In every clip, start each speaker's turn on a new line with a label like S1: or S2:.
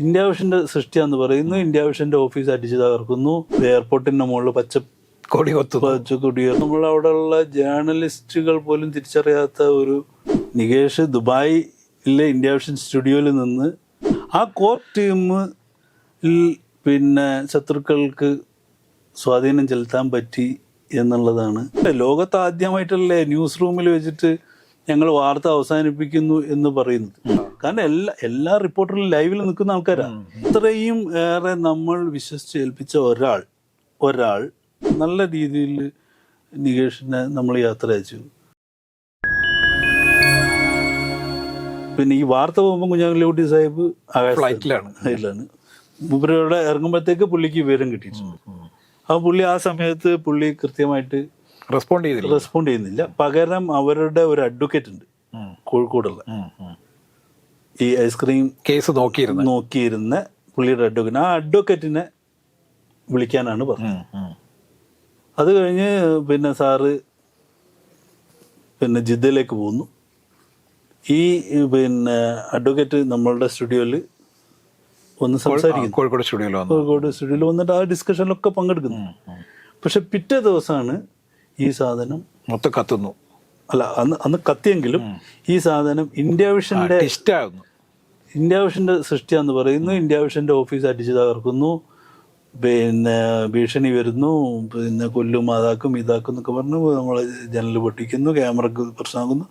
S1: India വിഷന്റെ സൃഷ്ടിയാന്ന് പറയുന്നു. India വിഷന്റെ office അടിച്ചു തകർക്കുന്നു എയർപോർട്ടിന്റെ മുകളിൽ പച്ച
S2: കൊടി പച്ച
S1: കൊടി നമ്മൾ അവിടെയുള്ള ജേർണലിസ്റ്റുകൾ പോലും തിരിച്ചറിയാത്ത ഒരു നികേഷ് ദുബായിലെ ഇന്ത്യ വിഷൻ സ്റ്റുഡിയോയിൽ നിന്ന് ആ കോർ ടീം പിന്നെ ശത്രുക്കൾക്ക് സ്വാധീനം ചെലുത്താൻ പറ്റി എന്നുള്ളതാണ്. ലോകത്ത് ആദ്യമായിട്ടല്ലേ ന്യൂസ് റൂമിൽ വെച്ചിട്ട് ഞങ്ങൾ വാർത്ത അവസാനിപ്പിക്കുന്നു എന്ന് പറയുന്നത്. കാരണം എല്ലാ എല്ലാ റിപ്പോർട്ടറിലും ലൈവിൽ നിൽക്കുന്ന ആൾക്കാരാണ് ഇത്രയും ഏറെ നമ്മൾ വിശ്വസിച്ച് ഏൽപ്പിച്ച ഒരാൾ ഒരാൾ നല്ല രീതിയിൽ നികേഷിനെ നമ്മൾ യാത്ര അയച്ചു. പിന്നെ ഈ വാർത്ത പോകുമ്പോൾ കുഞ്ഞാലിക്കുട്ടി സാഹിബ്
S2: ഫ്ലൈറ്റിലാണ്.
S1: മൂപ്പരോടെ ഇറങ്ങുമ്പോഴത്തേക്ക് പുള്ളിക്ക് വിവരം കിട്ടിയിട്ടുണ്ട്. ആ പുള്ളി ആ സമയത്ത് പുള്ളി കൃത്യമായിട്ട്
S2: റെസ്പോണ്ട് ചെയ്തില്ല.
S1: റെസ്പോണ്ട് ചെയ്യുന്നില്ല. പകരം അവരുടെ ഒരു അഡ്വക്കേറ്റ് ഉണ്ട്. കോഴിക്കോടുള്ള. ഈ ഐസ്ക്രീം
S2: കേസ് നോക്കിയിരുന്നു.
S1: നോക്കിയിരുന്ന പുള്ളിയുടെ അഡ്വക്കേറ്റ് ആ അഡ്വക്കേറ്റിനെ വിളിക്കാനാണ് പറഞ്ഞത്. അത് കഴിഞ്ഞ് പിന്നെ സാറ് പിന്നെ ജിദ്ദയിലേക്ക് പോന്നു. ഈ പിന്നെ അഡ്വക്കേറ്റ് നമ്മളുടെ സ്റ്റുഡിയോയിൽ ഒന്ന് സംസാരിക്കുന്നു.
S2: കോഴിക്കോട് സ്റ്റുഡിയോയിൽ
S1: കോഴിക്കോട് സ്റ്റുഡിയോയിൽ വന്നിട്ട് ആ ഡിസ്കഷനിലൊക്കെ പങ്കെടുക്കുന്നു. പക്ഷെ പിറ്റേ ദിവസമാണ് ഈ സാധനം
S2: മൊത്തം കത്തുന്നു.
S1: അല്ല അന്ന് അന്ന് കത്തിയെങ്കിലും ഈ സാധനം ഇന്ത്യ വിഷന്റെ
S2: ഇഷ്ടമാകുന്നു
S1: ഇന്ത്യ വിഷന്റെ സൃഷ്ടിയാന്ന് പറയുന്നു. ഇന്ത്യ വിഷന്റെ ഓഫീസ് അടിച്ചു തകർക്കുന്നു. പിന്നെ ഭീഷണി വരുന്നു. പിന്നെ കൊല്ലും അതാക്കും ഇതാക്കും എന്നൊക്കെ പറഞ്ഞു നമ്മൾ ജനൽ പൊട്ടിക്കുന്നു ക്യാമറക്ക് പ്രശ്നമാകുന്നു.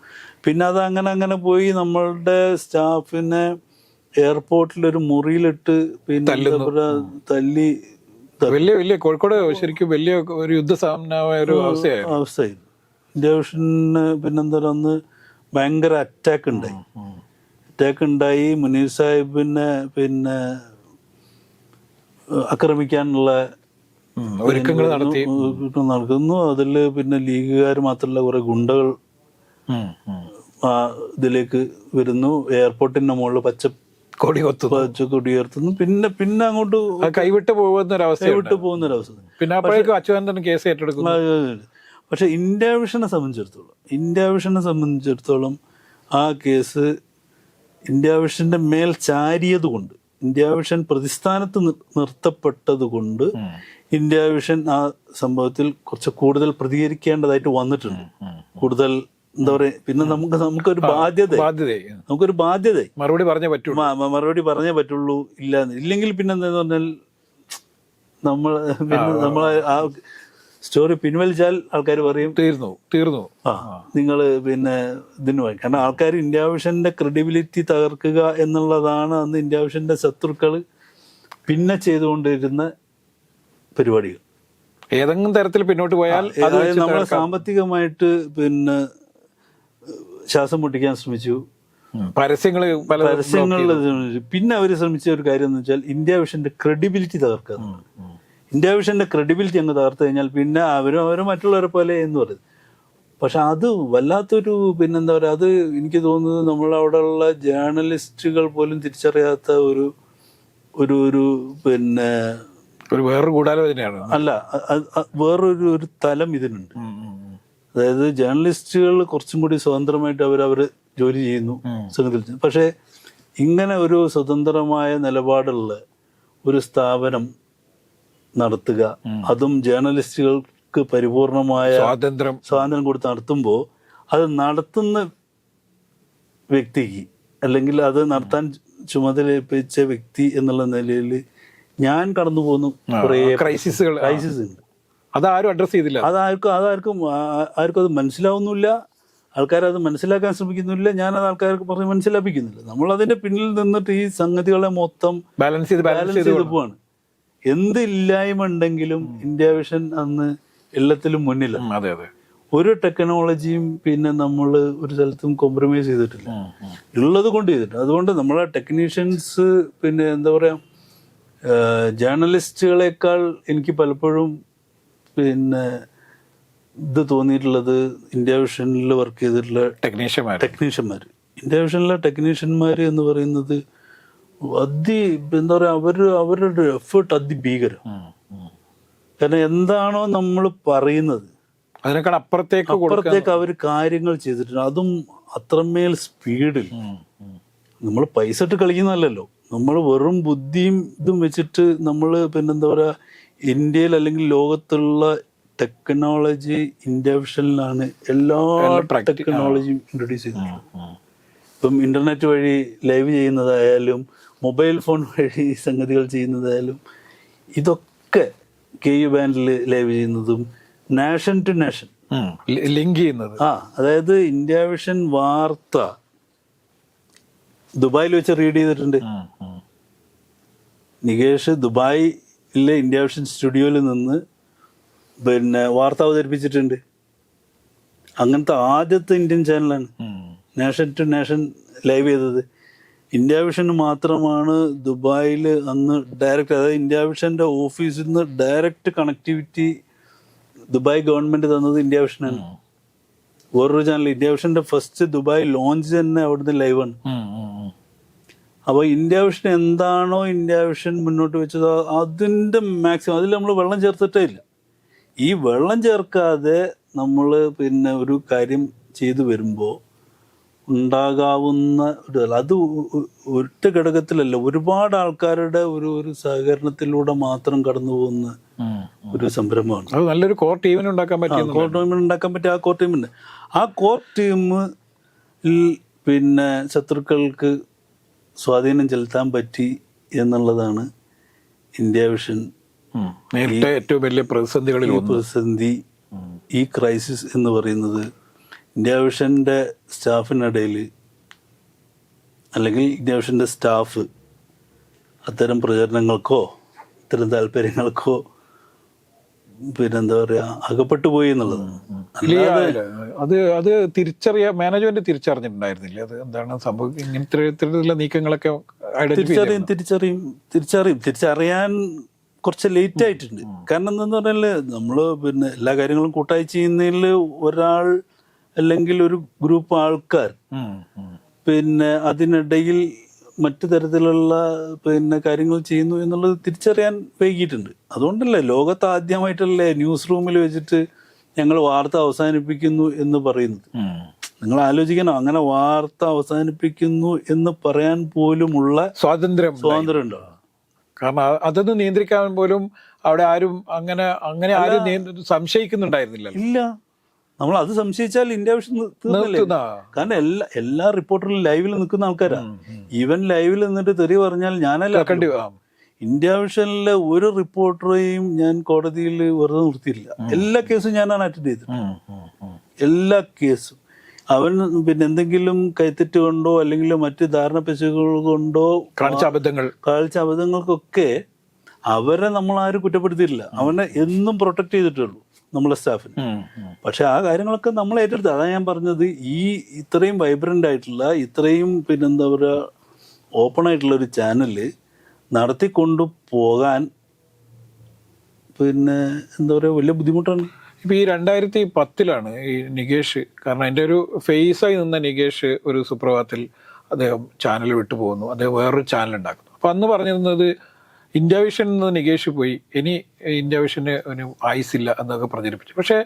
S1: പിന്നെ അത് അങ്ങനെ അങ്ങനെ പോയി നമ്മളുടെ സ്റ്റാഫിനെ എയർപോർട്ടിൽ ഒരു മുറിയിലിട്ട് പിന്നെ തല്ലി
S2: വലിയ വലിയ കോഴിക്കോട് ശരിക്കും വലിയ ഒരു യുദ്ധസാമനമായ ഒരു അവസ്ഥയായിരുന്നു.
S1: അവസ്ഥയായിരുന്നു. ഇന്ത്യ വിഷന് പിന്നെന്താ പറയുക അന്ന് ഭയങ്കര അറ്റാക്ക് ഉണ്ടായി. അറ്റാക്ക് ഉണ്ടായി. മുനീർ സാഹിബിനെ പിന്നെ ആക്രമിക്കാനുള്ള.
S2: ഒരുക്കങ്ങൾ നടത്തി.
S1: നടക്കുന്നു. അതിൽ പിന്നെ ലീഗുകാർ മാത്രമല്ല കുറെ ഗുണ്ടകൾ ഇതിലേക്ക് വരുന്നു. എയർപോർട്ടിന്റെ മുകളിൽ പച്ച
S2: കൊടി
S1: കൊടിയുയർത്തുന്നു പിന്നെ പിന്നെ അങ്ങോട്ട്
S2: കൈവിട്ട് പോകുന്ന ഒരു അവസ്ഥ
S1: വിട്ടു പോകുന്ന ഒരു അവസ്ഥ.
S2: പിന്നെ അപ്പോഴേക്കും അച്യുതാനന്ദൻ കേസ് ഏറ്റെടുക്കുന്നു.
S1: പക്ഷെ ഇന്ത്യ വിഷനെ സംബന്ധിച്ചിടത്തോളം ഇന്ത്യ വിഷനെ സംബന്ധിച്ചിടത്തോളം ആ കേസ് ഇന്ത്യ വിഷന്റെ മേൽ ചാരിയത് കൊണ്ട് ഇന്ത്യ വിഷൻ പ്രതിസ്ഥാനത്ത് നിർ- നിർത്തപ്പെട്ടത് കൊണ്ട് ഇന്ത്യ വിഷൻ ആ സംഭവത്തിൽ കുറച്ച് കൂടുതൽ പ്രതികരിക്കേണ്ടതായിട്ട് വന്നിട്ടുണ്ട്. കൂടുതൽ എന്താ പറയുക പിന്നെ നമുക്ക് നമുക്കൊരു ബാധ്യത നമുക്കൊരു ബാധ്യത
S2: മറുപടി പറഞ്ഞേ പറ്റുള്ളൂ.
S1: മറുപടി പറഞ്ഞേ പറ്റുള്ളൂ ഇല്ല ഇല്ലെങ്കിൽ പിന്നെ എന്താന്ന് പറഞ്ഞാൽ നമ്മൾ പിന്നെ നമ്മൾ ആ സ്റ്റോറി പിൻവലിച്ചാൽ ആൾക്കാർ പറയും
S2: തീർന്നു തീർന്നു.
S1: ആ നിങ്ങൾ പിന്നെ ഇതിന് പോയി കാരണം ആൾക്കാർ ഇന്ത്യ വിഷന്റെ ക്രെഡിബിലിറ്റി തകർക്കുക എന്നുള്ളതാണ് അന്ന് ഇന്ത്യ വിഷന്റെ ശത്രുക്കൾ പിന്നെ ചെയ്തുകൊണ്ടിരുന്ന പരിപാടികൾ.
S2: ഏതെങ്കിലും തരത്തിൽ പിന്നോട്ട് പോയാൽ അത്
S1: അതായത് നമ്മൾ സാമ്പത്തികമായിട്ട് പിന്നെ ശ്വാസം മുട്ടിക്കാൻ ശ്രമിച്ചു.
S2: പരസ്യങ്ങൾ പരസ്യങ്ങൾ
S1: പരസ്യങ്ങളിൽ പിന്നെ അവർ ശ്രമിച്ച ഒരു കാര്യം എന്ന് വെച്ചാൽ ഇന്ത്യ വിഷന്റെ ക്രെഡിബിലിറ്റി തകർക്കുക. ഇന്ത്യ വിഷന്റെ ക്രെഡിബിലിറ്റി അങ്ങ് തകർത്തു കഴിഞ്ഞാൽ പിന്നെ അവരും അവരും മറ്റുള്ളവരെ പോലെ എന്ന് പറയും പക്ഷെ അത് വല്ലാത്തൊരു പിന്നെന്താ പറയുക അത് എനിക്ക് തോന്നുന്നത് നമ്മളവിടെയുള്ള ജേർണലിസ്റ്റുകൾ പോലും തിരിച്ചറിയാത്ത ഒരു ഒരു ഒരു പിന്നെ
S2: ഒരു വേറൊരു കൂടാലോചനയാണ്
S1: അല്ല വേറൊരു ഒരു തലം ഇതിനുണ്ട്. അതായത് ജേർണലിസ്റ്റുകൾ കുറച്ചും കൂടി സ്വതന്ത്രമായിട്ട് അവർ അവർ ജോലി ചെയ്യുന്നു സംഗതിയിൽ ചെയ്യുന്നു. പക്ഷേ ഇങ്ങനെ ഒരു സ്വതന്ത്രമായ നിലപാടുള്ള ഒരു സ്ഥാപനം നടത്തുക. അതും ജേർണലിസ്റ്റുകൾക്ക് പരിപൂർണമായ
S2: സ്വാതന്ത്ര്യം.
S1: സ്വാതന്ത്ര്യം കൊടുത്ത് നടത്തുമ്പോൾ അത് നടത്തുന്ന വ്യക്തിക്ക് അല്ലെങ്കിൽ അത് നടത്താൻ ചുമതലയേൽപ്പിച്ച വ്യക്തി എന്നുള്ള നിലയിൽ ഞാൻ കടന്നു പോകുന്നു കുറേ
S2: ക്രൈസിസുകൾ
S1: ക്രൈസിസ് ഉണ്ട്.
S2: അതാരും അഡ്രസ് ചെയ്തില്ല.
S1: അതാർക്കും അതാർക്കും ആർക്കും അത് മനസ്സിലാവുന്നില്ല. ആൾക്കാരത് മനസ്സിലാക്കാൻ ശ്രമിക്കുന്നില്ല. ഞാനത് ആൾക്കാർക്ക് പറഞ്ഞ് മനസ്സിലാപ്പിക്കുന്നില്ല. നമ്മൾ അതിന്റെ പിന്നിൽ നിന്നിട്ട് ഈ സംഗതികളെ മൊത്തം
S2: ബാലൻസ് ചെയ്ത് ബാലൻസ്
S1: ബാലൻസ് ചെയ്ത് പോവാണ്. എന്ത് ഇല്ലായ്മ ഉണ്ടെങ്കിലും ഇന്ത്യ വിഷൻ അന്ന് എല്ലാത്തിലും മുന്നിലാണ്
S2: അതെ അതെ.
S1: ഒരു ടെക്നോളജിയും പിന്നെ നമ്മൾ ഒരു സ്ഥലത്തും കോംപ്രമൈസ് ചെയ്തിട്ടില്ല. ഉള്ളത് കൊണ്ട് ചെയ്തിട്ട് അതുകൊണ്ട് നമ്മളെ ടെക്നീഷ്യൻസ് പിന്നെ എന്താ പറയാ ജേർണലിസ്റ്റുകളെക്കാൾ എനിക്ക് പലപ്പോഴും പിന്നെ ഇത് തോന്നിയിട്ടുള്ളത് ഇന്ത്യ വിഷനിൽ വർക്ക് ചെയ്തിട്ടുള്ള
S2: ടെക്നീഷ്യന്മാർ
S1: ടെക്നീഷ്യന്മാർ ഇന്ത്യ വിഷനിലെ ടെക്നീഷ്യന്മാർ എന്ന് പറയുന്നത് അതി എന്താ പറയാ അവർ അവരുടെ എഫേർട്ട് അതിഭീകരം. കാരണം എന്താണോ നമ്മൾ പറയുന്നത്
S2: അതിനേക്കാൾ അപ്പുറത്തേക്ക്
S1: അപ്പുറത്തേക്ക് അവർ കാര്യങ്ങൾ ചെയ്തിട്ടുണ്ട്. അതും അത്രമേൽ സ്പീഡിൽ. നമ്മൾ പൈസ ഇട്ട് കളിക്കുന്നതല്ലല്ലോ. നമ്മൾ വെറും ബുദ്ധിയും ഇതും വെച്ചിട്ട് നമ്മൾ പിന്നെന്താ പറയുക ഇന്ത്യയിൽ അല്ലെങ്കിൽ ലോകത്തുള്ള ടെക്നോളജി ഇന്ത്യ വിഷനിലാണ് എല്ലാ ടെക്നോളജിയും ഇൻട്രൊഡ്യൂസ് ചെയ്തിട്ടുള്ളത്. ഇപ്പം ഇന്റർനെറ്റ് വഴി ലൈവ് ചെയ്യുന്നതായാലും മൊബൈൽ ഫോൺ വഴി സംഗതികൾ ചെയ്യുന്നതായാലും ഇതൊക്കെ കെ യു ബാൻഡിൽ ലൈവ് ചെയ്യുന്നതും നാഷൻ ടു നാഷൻ.
S2: ലിങ്ക് ചെയ്യുന്നത്.
S1: ആ അതായത് ഇന്ത്യ വിഷൻ വാർത്ത ദുബായിൽ വെച്ച് റീഡ് ചെയ്തിട്ടുണ്ട്. നികേഷ് ദുബായിലെ ഇന്ത്യ വിഷൻ സ്റ്റുഡിയോയിൽ നിന്ന് പിന്നെ വാർത്ത അവതരിപ്പിച്ചിട്ടുണ്ട്. അങ്ങനത്തെ ആദ്യത്തെ ഇന്ത്യൻ ചാനലാണ് നേഷൻ ടു നേഷൻ ലൈവ് ചെയ്തത്. ഇന്ത്യ വിഷൻ മാത്രമാണ് ദുബായിൽ അന്ന് ഡയറക്റ്റ് അതായത് ഇന്ത്യ വിഷന്റെ ഓഫീസിൽ നിന്ന് ഡയറക്റ്റ് കണക്ടിവിറ്റി ദുബായ് ഗവൺമെന്റ് തന്നത് ഇന്ത്യ വിഷനാണ് വേറൊരു ചാനൽ ഇന്ത്യ വിഷന്റെ ഫസ്റ്റ് ദുബായ് ലോഞ്ച് തന്നെ അവിടുന്ന് ലൈവാണ് അപ്പൊ ഇന്ത്യ വിഷൻ എന്താണോ ഇന്ത്യ വിഷൻ മുന്നോട്ട് വെച്ചത് അതിന്റെ മാക്സിമം അതിൽ നമ്മൾ വെള്ളം ചേർത്തിട്ടേ ഇല്ല. ഈ വെള്ളം ചേർക്കാതെ നമ്മൾ പിന്നെ ഒരു കാര്യം ചെയ്തു വരുമ്പോൾ ഉണ്ടാകാവുന്ന ഒരു അത് ഒറ്റ ഘടകത്തിലല്ല ഒരുപാട് ആൾക്കാരുടെ ഒരു ഒരു സഹകരണത്തിലൂടെ മാത്രം കടന്നു പോകുന്ന ഒരു സംരംഭമാണ്.
S2: അത് നല്ലൊരു കോർ ടീമിന് ഉണ്ടാക്കാൻ പറ്റും
S1: കോർ ടീമിന് ഉണ്ടാക്കാൻ പറ്റിയ ആ കോർ ടീമിന് ആ കോർ ടീമിൽ പിന്നെ ശത്രുക്കൾക്ക് സ്വാധീനം ചെലുത്താൻ പറ്റി എന്നുള്ളതാണ് ഇന്ത്യ വിഷൻ.
S2: ഏറ്റവും വലിയ പ്രതിസന്ധികളിൽ
S1: പ്രതിസന്ധി ഈ ക്രൈസിസ് എന്ന് പറയുന്നത് ഇന്ത്യ വിഷന്റെ സ്റ്റാഫിനിടയിൽ അല്ലെങ്കിൽ ഇന്ത്യ വിഷന്റെ സ്റ്റാഫ് അത്തരം പ്രചരണങ്ങൾക്കോ ഇത്തരം താല്പര്യങ്ങൾക്കോ പിന്നെന്താ പറയാ അകപ്പെട്ടു പോയി
S2: എന്നുള്ളത്. അത് അത് തിരിച്ചറിയാ മാനേജ്മെന്റ് തിരിച്ചറിഞ്ഞിട്ടുണ്ടായിരുന്നില്ല. അത് എന്താണ് സംഭവം? ഇങ്ങനത്തെ നീക്കങ്ങളൊക്കെ
S1: തിരിച്ചറിയും തിരിച്ചറിയും തിരിച്ചറിയും. തിരിച്ചറിയാൻ കുറച്ച് ലേറ്റ് ആയിട്ടുണ്ട്. കാരണം എന്താന്ന് പറഞ്ഞാൽ നമ്മൾ പിന്നെ എല്ലാ കാര്യങ്ങളും കൂട്ടായി ചെയ്യുന്നതിൽ ഒരാൾ അല്ലെങ്കിൽ ഒരു ഗ്രൂപ്പ് ആൾക്കാർ. പിന്നെ അതിനിടയിൽ മറ്റു തരത്തിലുള്ള പിന്നെ കാര്യങ്ങൾ ചെയ്യുന്നു എന്നുള്ളത് തിരിച്ചറിയാൻ വൈകിയിട്ടുണ്ട്. അതുകൊണ്ടല്ലേ ലോകത്ത് ആദ്യമായിട്ടല്ലേ ന്യൂസ് റൂമിൽ വെച്ചിട്ട് ഞങ്ങൾ വാർത്ത അവസാനിപ്പിക്കുന്നു എന്ന് പറയുന്നത്. നിങ്ങൾ ആലോചിക്കണം അങ്ങനെ വാർത്ത അവസാനിപ്പിക്കുന്നു എന്ന് പറയാൻ പോലുമുള്ള
S2: സ്വാതന്ത്ര്യം
S1: സ്വാതന്ത്ര്യം ഉണ്ടോ?
S2: കാരണം അതൊന്നും നിയന്ത്രിക്കാൻ പോലും അവിടെ ആരും അങ്ങനെ അങ്ങനെ ആരും സംശയിക്കുന്നുണ്ടായിരുന്നില്ല
S1: ഇല്ല. നമ്മൾ അത് സംശയിച്ചാൽ ഇന്ത്യ വിഷൻ തീർന്നില്ലേ? കാരണം എല്ലാ എല്ലാ റിപ്പോർട്ടറിലും ലൈവിൽ നിൽക്കുന്ന ആൾക്കാരാ. ഈവൻ ലൈവിൽ നിന്നിട്ട് തെറി പറഞ്ഞാൽ ഞാനല്ല. ഇന്ത്യ വിഷനിലെ ഒരു റിപ്പോർട്ടറെയും ഞാൻ കോടതിയിൽ വെറുതെ നിർത്തിയില്ല എല്ലാ കേസും ഞാനാണ് അറ്റൻഡ് ചെയ്തത്. എല്ലാ കേസും. അവൻ പിന്നെ എന്തെങ്കിലും കൈത്തെറ്റ് കൊണ്ടോ അല്ലെങ്കിൽ മറ്റ് ധാരണ പെശുകൾ കൊണ്ടോ
S2: കാണിച്ച അബദ്ധങ്ങൾ.
S1: കാണിച്ച അബദ്ധങ്ങൾക്കൊക്കെ അവരെ നമ്മൾ ആരും കുറ്റപ്പെടുത്തിയിട്ടില്ല. അവനെ എന്നും പ്രൊട്ടക്ട് ചെയ്തിട്ടുള്ളൂ നമ്മളെ സ്റ്റാഫിന്. പക്ഷെ ആ കാര്യങ്ങളൊക്കെ നമ്മൾ ഏറ്റെടുത്ത്. അതാണ് ഞാൻ പറഞ്ഞത് ഈ ഇത്രയും വൈബ്രന്റ് ആയിട്ടുള്ള ഇത്രയും പിന്നെന്താ പറയുക ഓപ്പൺ ആയിട്ടുള്ള ഒരു ചാനൽ നടത്തിക്കൊണ്ടു പോകാൻ പിന്നെ എന്താ പറയുക വലിയ ബുദ്ധിമുട്ടാണ്.
S2: ഇപ്പം ഈ രണ്ടായിരത്തി പത്തിലാണ് ഈ നികേഷ് കാരണം എന്റെ ഒരു ഫേസായി നിന്ന നികേഷ് ഒരു സുപ്രഭാതത്തിൽ അദ്ദേഹം ചാനൽ വിട്ടു പോകുന്നു അദ്ദേഹം വേറൊരു ചാനൽ ഉണ്ടാക്കുന്നു. അപ്പോൾ അന്ന് പറഞ്ഞിരുന്നത് ഇന്ത്യ വിഷൻ നിന്ന് നികേഷ് പോയി. ഇനി ഇന്ത്യ വിഷന് ഒരു ആയുസില്ല എന്നൊക്കെ പ്രചരിപ്പിച്ചു പക്ഷേ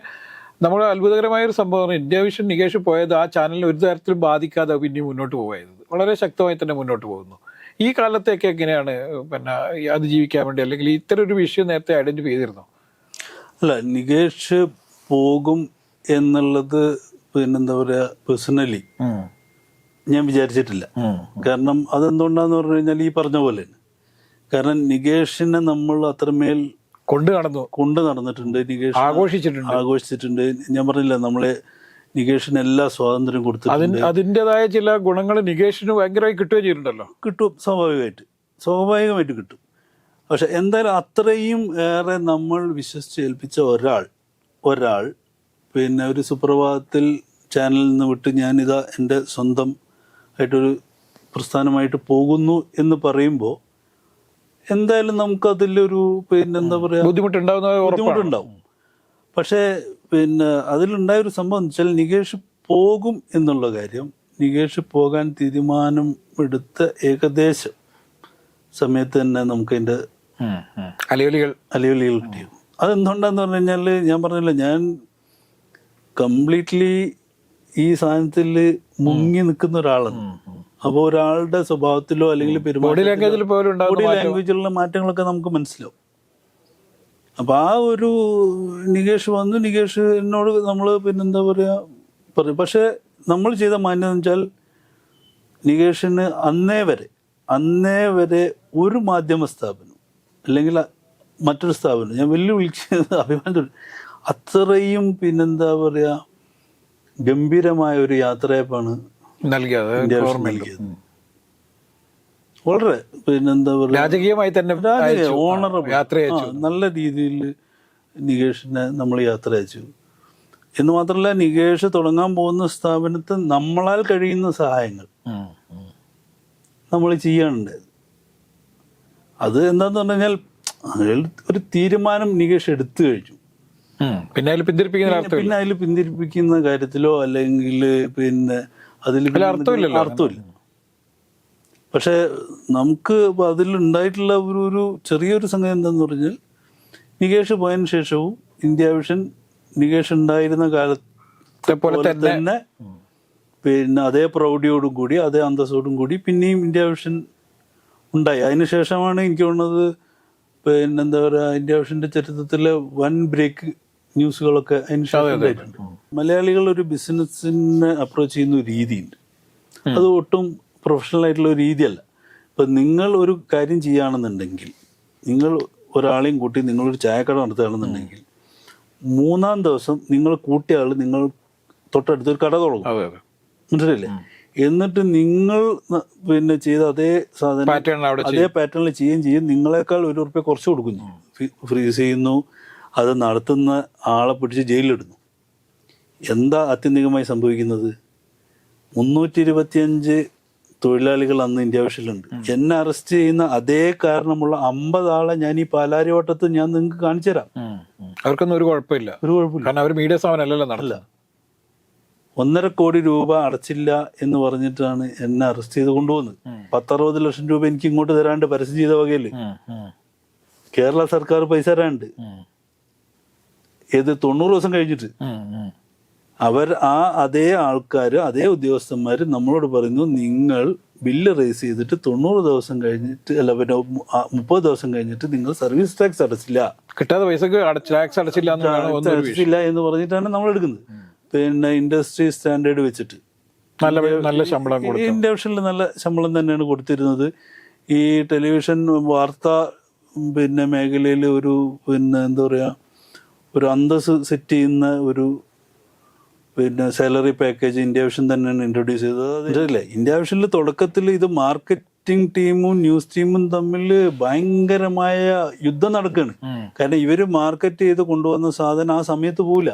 S2: നമ്മൾ അത്ഭുതകരമായ ഒരു സംഭവമാണ് ഇന്ത്യ വിഷൻ നികേഷ് പോയത് ആ ചാനലിനെ ഒരു തരത്തിലും ബാധിക്കാതെ പിന്നെ മുന്നോട്ട് പോയത് വളരെ ശക്തമായി തന്നെ മുന്നോട്ട് പോകുന്നു. ഈ കാലത്തേക്ക് എങ്ങനെയാണ് പിന്നെ അത് ജീവിക്കാൻ വേണ്ടി അല്ലെങ്കിൽ ഇത്തരം ഒരു വിഷയം നേരത്തെ ഐഡന്റിഫൈ ചെയ്തിരുന്നു?
S1: അല്ല നികേഷ് പോകും എന്നുള്ളത് പിന്നെന്താ പറയുക പേഴ്സണലി ഞാൻ വിചാരിച്ചിട്ടില്ല. കാരണം അതെന്തുകൊണ്ടാന്ന് പറഞ്ഞു കഴിഞ്ഞാൽ ഈ പറഞ്ഞ പോലെ തന്നെ. കാരണം നികേഷിനെ നമ്മൾ അത്രമേൽ
S2: കൊണ്ടു നടന്നു.
S1: കൊണ്ട് നടന്നിട്ടുണ്ട്. നികേഷ്
S2: ആഘോഷിച്ചിട്ടുണ്ട്.
S1: ആഘോഷിച്ചിട്ടുണ്ട്. ഞാൻ പറഞ്ഞില്ല നമ്മളെ നികേഷിന് എല്ലാ സ്വാതന്ത്ര്യം കൊടുത്തിട്ടുണ്ട്.
S2: അതിന്റെതായ ചില ഗുണങ്ങൾ നികേഷിന് ഭയങ്കരമായി കിട്ടുകയും ചെയ്തിട്ടുണ്ടല്ലോ.
S1: കിട്ടും സ്വാഭാവികമായിട്ട്. സ്വാഭാവികമായിട്ട് കിട്ടും. പക്ഷെ എന്തായാലും അത്രയും ഏറെ നമ്മൾ വിശ്വസിച്ച് ഏൽപ്പിച്ച ഒരാൾ ഒരാൾ പിന്നെ ഒരു സുപ്രഭാതത്തിൽ ചാനലിൽ നിന്ന് വിട്ട് ഞാനിതാ എന്റെ സ്വന്തം ആയിട്ടൊരു പ്രസ്ഥാനമായിട്ട് പോകുന്നു എന്ന് പറയുമ്പോൾ എന്തായാലും നമുക്കതിലൊരു പിന്നെ എന്താ പറയുക
S2: ബുദ്ധിമുട്ടുണ്ടാവുന്ന
S1: ബുദ്ധിമുട്ടുണ്ടാവും. പക്ഷേ പിന്നെ അതിലുണ്ടായ ഒരു സംഭവം എന്ന് വെച്ചാൽ നികേഷ് പോകും എന്നുള്ള കാര്യം. നികേഷ് പോകാൻ തീരുമാനം എടുത്ത ഏകദേശം സമയത്ത് തന്നെ നമുക്ക് അതിന്റെ
S2: ഉം, ഉം. അലയൊലികൾ
S1: അലയൊലികൾ കിട്ടി. അതെന്തുകൊണ്ടാന്ന് പറഞ്ഞു കഴിഞ്ഞാൽ ഞാൻ പറഞ്ഞില്ല ഞാൻ കംപ്ലീറ്റ്ലി ഈ സാധനത്തിൽ മുങ്ങി നിൽക്കുന്ന ഒരാളാണ്. അപ്പോൾ ഒരാളുടെ സ്വഭാവത്തിലോ അല്ലെങ്കിൽ
S2: ബോഡി
S1: പെരുമാറ്റത്തിലോ
S2: ലാംഗ്വേജിൽ പോലും
S1: ബോഡി ലാംഗ്വേജിലുള്ള മാറ്റങ്ങളൊക്കെ നമുക്ക് മനസ്സിലാവും. അപ്പം ആ ഒരു നികേഷ് വന്നു. നികേഷ് എന്നോട് നമ്മൾ പിന്നെന്താ പറയുക പറയും. പക്ഷേ നമ്മൾ ചെയ്ത മാന്യം എന്ന് വെച്ചാൽ നികേഷിന് അന്നേ വരെ അന്നേ വരെ ഒരു മാധ്യമ സ്ഥാപനം അല്ലെങ്കിൽ മറ്റൊരു സ്ഥാപനം ഞാൻ വെല്ലുവിളിക്കുന്നത് അഭിമാനത്തോടെ അത്രയും പിന്നെന്താ പറയുക ഗംഭീരമായ ഒരു യാത്രയപ്പാണ്
S2: നൽകിയത്
S1: വളരെ പിന്നെന്താ പറയുക?
S2: രാജകീയമായി തന്നെ.
S1: ഓണറബിൾ
S2: യാത്ര
S1: നല്ല രീതിയിൽ നികേഷിനെ നമ്മൾ യാത്ര അയച്ചു. എന്ന് മാത്രമല്ല നികേഷ് തുടങ്ങാൻ പോകുന്ന സ്ഥാപനത്തിൽ നമ്മളാൽ കഴിയുന്ന സഹായങ്ങൾ. നമ്മൾ ചെയ്യാനുണ്ട്. അത് എന്താന്ന് പറഞ്ഞു കഴിഞ്ഞാൽ അതിൽ ഒരു തീരുമാനം നികേഷ് എടുത്തു കഴിഞ്ഞു.
S2: പിന്നെ അതിൽ പിന്തിരിപ്പിക്കുന്ന
S1: പിന്നെ അതിൽ പിന്തിരിപ്പിക്കുന്ന കാര്യത്തിലോ അല്ലെങ്കിൽ പിന്നെ അതിൽ അർത്ഥമില്ല. പക്ഷെ നമുക്ക് അതിൽ ഉണ്ടായിട്ടുള്ള ഒരു ഒരു ചെറിയൊരു സംഗതി എന്താണെന്ന് പറഞ്ഞാൽ നികേഷ് പോയതിനു ശേഷവും ഇന്ത്യ വിഷൻ നികേഷ് ഉണ്ടായിരുന്ന കാലത്തെ
S2: പോലെ തന്നെ.
S1: പിന്നെ അതേ പ്രൗഢിയോടും കൂടി അതേ അന്തസ്സോടും കൂടി പിന്നെയും ഇന്ത്യ വിഷൻ ഉണ്ടായി. അതിനുശേഷമാണ് എനിക്ക് തോന്നുന്നത് പിന്നെന്താ പറയുക ഇന്ത്യ വിഷന്റെ ചരിത്രത്തിലെ വൻ ബ്രേക്ക് ന്യൂസുകളൊക്കെ അതിനുശേഷം ഉണ്ടായിട്ടുണ്ട് മലയാളികൾ ഒരു ബിസിനസ്സിനെ അപ്രോച്ച് ചെയ്യുന്ന ഒരു രീതിയുണ്ട്. അത് ഒട്ടും പ്രൊഫഷണൽ ആയിട്ടുള്ള ഒരു രീതിയല്ല. ഇപ്പൊ നിങ്ങൾ ഒരു കാര്യം ചെയ്യുകയാണെന്നുണ്ടെങ്കിൽ നിങ്ങൾ ഒരാളെയും കൂട്ടി നിങ്ങളൊരു ചായക്കട നടത്തുകയാണെന്നുണ്ടെങ്കിൽ മൂന്നാം ദിവസം നിങ്ങൾ കൂട്ടിയ ആൾ നിങ്ങൾ തൊട്ടടുത്ത് ഒരു കട തുടങ്ങും. മനസ്സിലല്ലേ എന്നിട്ട് നിങ്ങൾ പിന്നെ ചെയ്ത അതേ സാധനം അതേ പാറ്റേണിൽ ചെയ്യുകയും ചെയ്യും. നിങ്ങളെക്കാൾ ഒരു ഉറുപ്പ്യ കുറച്ച് കൊടുക്കുന്നു. ഫ്രീസ് ചെയ്യുന്നു. അത് നടത്തുന്ന ആളെ പിടിച്ച് ജയിലിലിടുന്നു. എന്താ ആത്യന്തികമായി സംഭവിക്കുന്നത്? മുന്നൂറ്റി ഇരുപത്തിയഞ്ച് തൊഴിലാളികൾ അന്ന് ഇന്ത്യ വിഷയിലുണ്ട് എന്നെ അറസ്റ്റ് ചെയ്യുന്ന അതേ കാരണമുള്ള അമ്പത് ആളെ ഞാൻ ഈ പാലാരിവട്ടത്ത് ഞാൻ നിങ്ങൾക്ക് കാണിച്ചു തരാം.
S2: അവർക്കൊന്നും ഒരു കുഴപ്പമില്ല.
S1: ഒരു കുഴപ്പമില്ല.
S2: കാരണം അവർ മീഡിയ സ്ഥാപനം അല്ലല്ലോ നടത്തില്ല
S1: ഒന്നര കോടി രൂപ അടച്ചില്ല എന്ന് പറഞ്ഞിട്ടാണ് എന്നെ അറസ്റ്റ് ചെയ്ത് കൊണ്ടുപോകുന്നത്. പത്തറുപത് ലക്ഷം രൂപ എനിക്ക് ഇങ്ങോട്ട് തരാണ്ട് പരസ്യം ചെയ്ത വകയിൽ കേരള സർക്കാർ പൈസ തരാണ്ട്. ഏത് തൊണ്ണൂറ് ദിവസം കഴിഞ്ഞിട്ട്. അവർ ആ അതേ ആൾക്കാർ അതേ ഉദ്യോഗസ്ഥന്മാർ നമ്മളോട് പറയുന്നു നിങ്ങൾ ബില്ല് റേസ് ചെയ്തിട്ട് തൊണ്ണൂറ് ദിവസം കഴിഞ്ഞിട്ട് അല്ല പിന്നെ മുപ്പത് ദിവസം കഴിഞ്ഞിട്ട് നിങ്ങൾ സർവീസ് ടാക്സ് അടച്ചില്ല.
S2: കിട്ടാതെ പൈസ ടാക്സ് അടച്ചില്ല
S1: അടച്ചില്ല എന്ന് പറഞ്ഞിട്ടാണ് നമ്മൾ എടുക്കുന്നത്. പിന്നെ ഇൻഡസ്ട്രി സ്റ്റാൻഡേർഡ് വെച്ചിട്ട്.
S2: നല്ല നല്ല ശമ്പളം
S1: വിഷനിൽ നല്ല ശമ്പളം തന്നെയാണ് കൊടുത്തിരുന്നത്. ഈ ടെലിവിഷൻ വാർത്ത പിന്നെ മേഖലയിൽ ഒരു പിന്നെ എന്താ പറയുക ഒരു അന്തസ് സെറ്റ് ചെയ്യുന്ന ഒരു പിന്നെ സാലറി പാക്കേജ് ഇന്ത്യ വിഷൻ തന്നെയാണ് ഇൻട്രൊഡ്യൂസ് ചെയ്തത്. അല്ലേ ഇന്ത്യ വിഷനിൽ തുടക്കത്തിൽ ഇത് മാർക്കറ്റിംഗ് ടീമും ന്യൂസ് ടീമും തമ്മിൽ ഭയങ്കരമായ യുദ്ധം നടക്കുകയാണ് കാരണം ഇവർ മാർക്കറ്റ് ചെയ്ത് കൊണ്ടുവന്ന സാധനം ആ സമയത്ത് പോവില്ല.